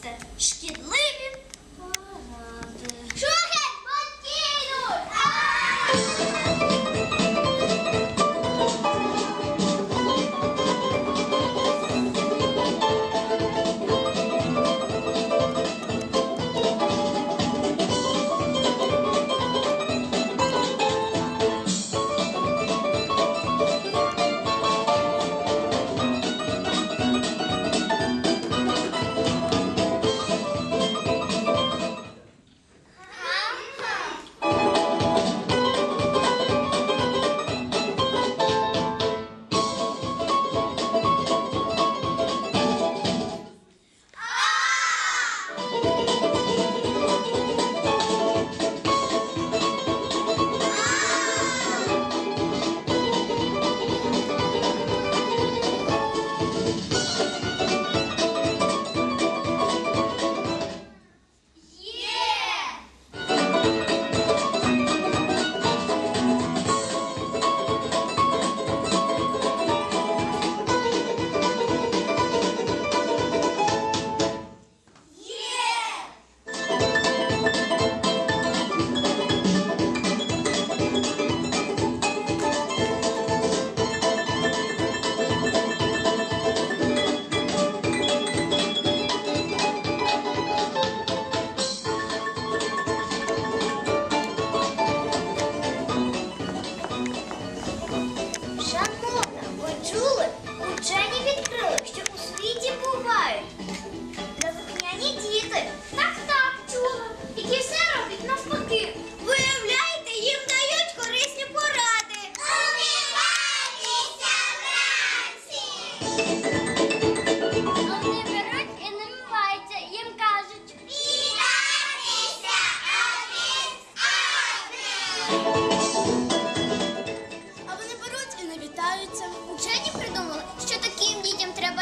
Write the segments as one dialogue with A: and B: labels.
A: росте шкідливі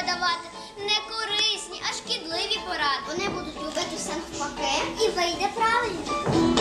A: давати не корисні, а шкідливі поради. Вони будуть любити все навпаки і вийде правильно.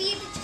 A: be able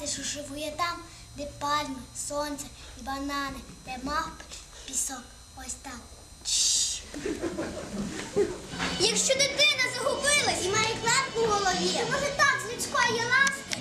A: Пам'ятайте, що живу я там, де пальми, сонце і банани, де мавпи, пісок. Ось там. Якщо дитина загубилась і має клеп у голові, то може так з людської ласки.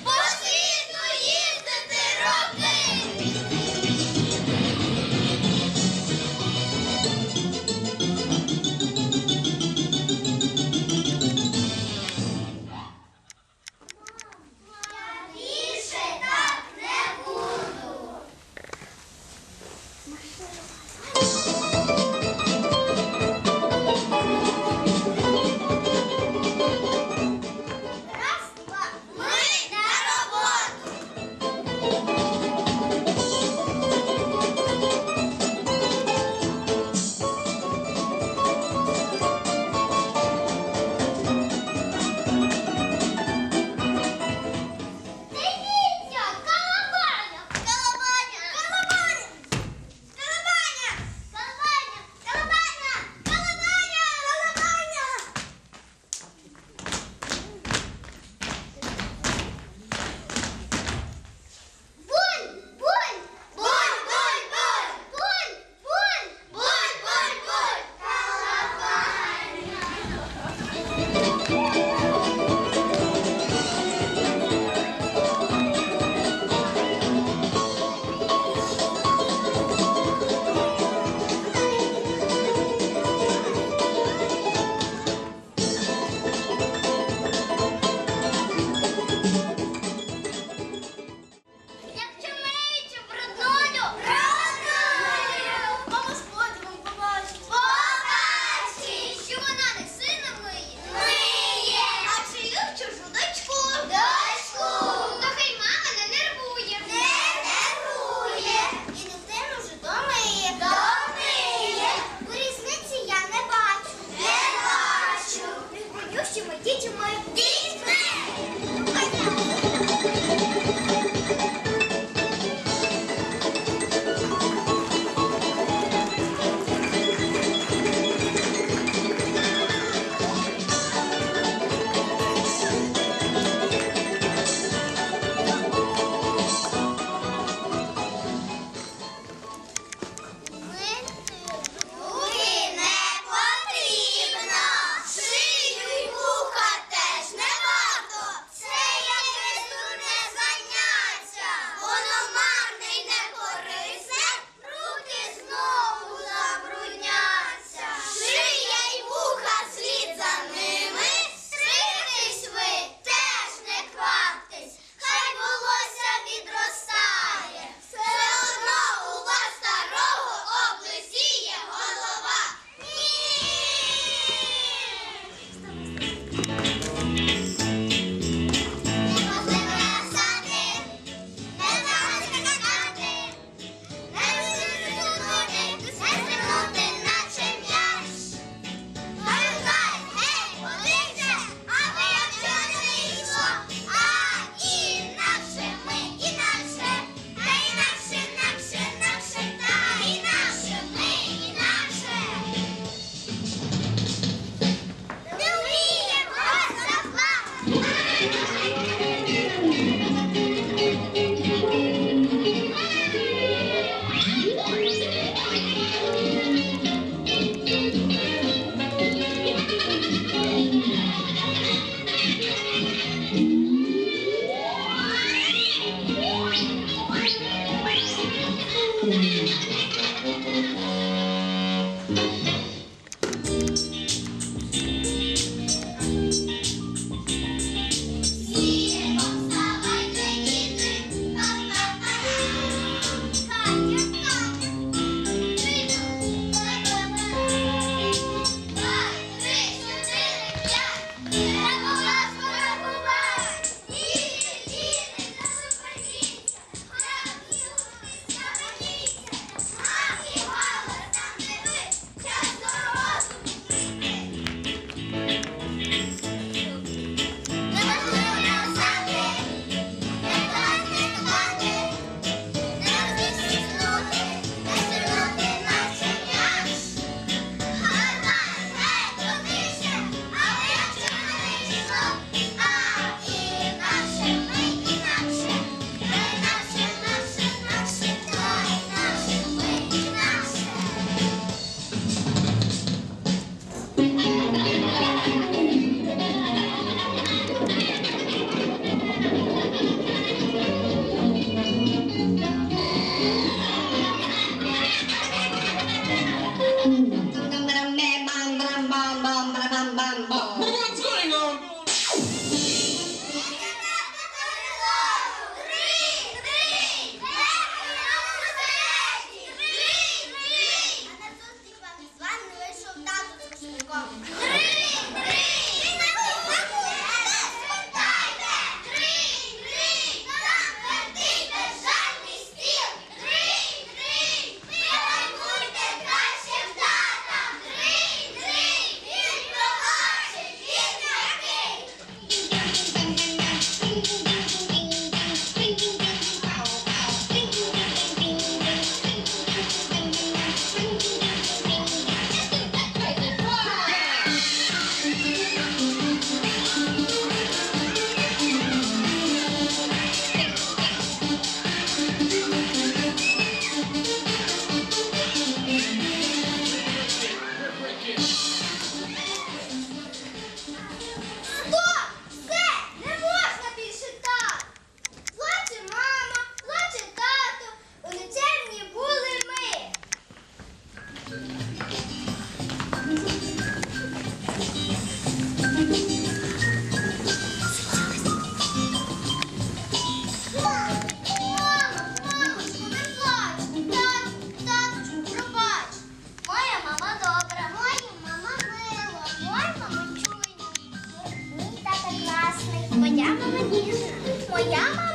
A: Grandma!